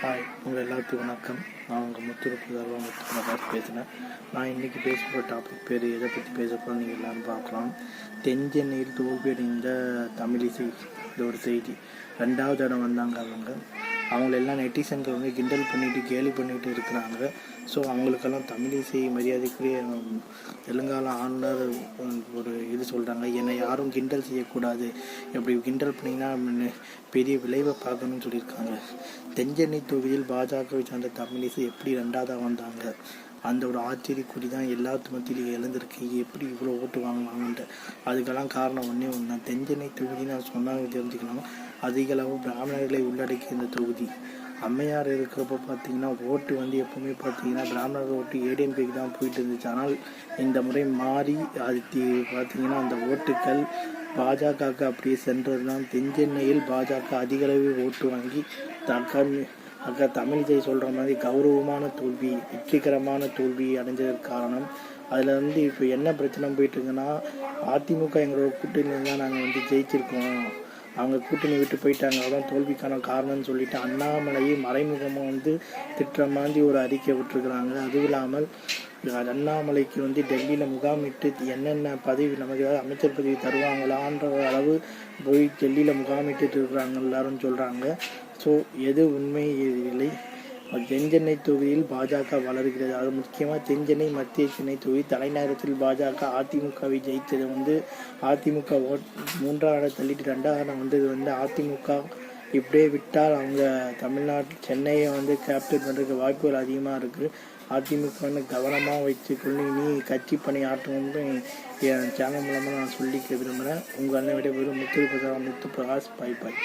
Hi உங்கள் எல்லாத்துக்கும் வணக்கம். நான் உங்கள் முத்துருப்பு தர்வா முத்து பேசுகிறேன் நான் இன்றைக்கி பேச போகிற டாபிக் பேர் எதை பற்றி பேச போகிறோம் நீங்கள் எல்லோரும் பார்க்கலாம். தென்சென்னையில் தோல்வியடைந்த தமிழிசை இது ஒரு செய்தி. ரெண்டாவது இடம் வந்தாங்க அவங்க. அவங்கள எல்லாம் நெட்டிசன்கள் வந்து கிண்டல் பண்ணிட்டு கேலி பண்ணிட்டு இருக்கிறாங்க. ஸோ அவங்களுக்கெல்லாம் தமிழிசை மரியாதைக்குரிய உம், தெலுங்கானா ஆளுநர் ஒரு இது சொல்கிறாங்க என்னை யாரும் கிண்டல் செய்யக்கூடாது. எப்படி கிண்டல் பண்ணிங்கன்னா பெரிய விளைவை பார்க்கணும்னு சொல்லியிருக்காங்க. தென்சென்னை தொகுதியில் பாஜகவை சார்ந்த தமிழிசை எப்படி ரெண்டாவதாக வந்தாங்க? அந்த ஒரு ஆச்சரியக்குறி தான் எல்லாத்து மத்தியிலையும் எழுந்திருக்கு. எப்படி இவ்வளோ ஓட்டு வாங்குவாங்கன்ட்டு அதுக்கெல்லாம் காரணம் ஒன்றே ஒன்று தான் தெஞ்சனை தொகுதி நான் சொன்னாங்க தெரிஞ்சுக்கலாம் அதிக அளவு பிராமணர்களை உள்ளடக்கிய இந்த தொகுதி. அம்மையார் இருக்கிறப்ப பார்த்தீங்கன்னா ஓட்டு வந்து எப்பவுமே பார்த்தீங்கன்னா பிராமணர் ஓட்டு ஏடிஎம்பிக்கு தான் போயிட்டு இருந்துச்சு. ஆனால் இந்த முறை மாறி அது தி- பார்த்தீங்கன்னா அந்த ஓட்டுக்கள் பாஜகவுக்கு அப்படியே சென்றது தான் தென்சென்னையில் பாஜக அதிகளவில் ஓட்டு வாங்கி தக்க அக்கா தமிழிசை சொல்கிற மாதிரி கௌரவமான தோல்வி வெற்றிகரமான தோல்வி அடைஞ்சதற்கு காரணம் அதில் வந்து இப்போ என்ன பிரச்சனை போயிட்டுருக்குன்னா அதிமுக எங்களோட கூட்டணி தான் நாங்கள் வந்து ஜெயிச்சிருக்கோம். அவங்க கூட்டணி விட்டு போயிட்டாங்க. அதான் தோல்விக்கான காரணம்னு சொல்லிட்டு அண்ணாமலையை மறைமுகமாக வந்து திட்டுற மாதிரி ஒரு அறிக்கை விட்டுருக்குறாங்க. அதுவும் இல்லாமல் அண்ணாமலைக்கு வந்து டெல்லியில் முகாமிட்டு என்னென்ன பதவி நமக்கு ஏதாவது அமைச்சர் பதவி தருவாங்களான்ற அளவு போய் டெல்லியில் முகாமிட்டு இருக்கிறாங்க எல்லாரும் சொல்கிறாங்க ஸோ எது உண்மை எது இல்லை தென்சென்னை தொகுதியில் பாஜக வளர்கிறது. அது முக்கியமாக தென்சென்னை மத்திய சென்னை தொகுதி தலைநகரத்தில் பாஜக அதிமுகவை ஜெயித்தது வந்து அதிமுக ஓட் மூன்றாவது இடம் தள்ளிட்டு ரெண்டாவது இடம் வந்தது வந்து அதிமுக இப்படியே விட்டால் அவங்க தமிழ்நாட்டு சென்னையை வந்து கேப்டர் பண்ணுறதுக்கு வாய்ப்புகள் அதிகமாக இருக்குது அதிமுக வந்து கவனமாக வச்சுக்கொண்டு இனி கட்சி பணி ஆற்றணும்னு என் சேனல் மூலமாக நான் சொல்லிக்க விரும்புகிறேன் உங்கள் அண்ணன் விட முத்து பிரகாஷ் முத்து பிரகாஷ் பாய் பாய்.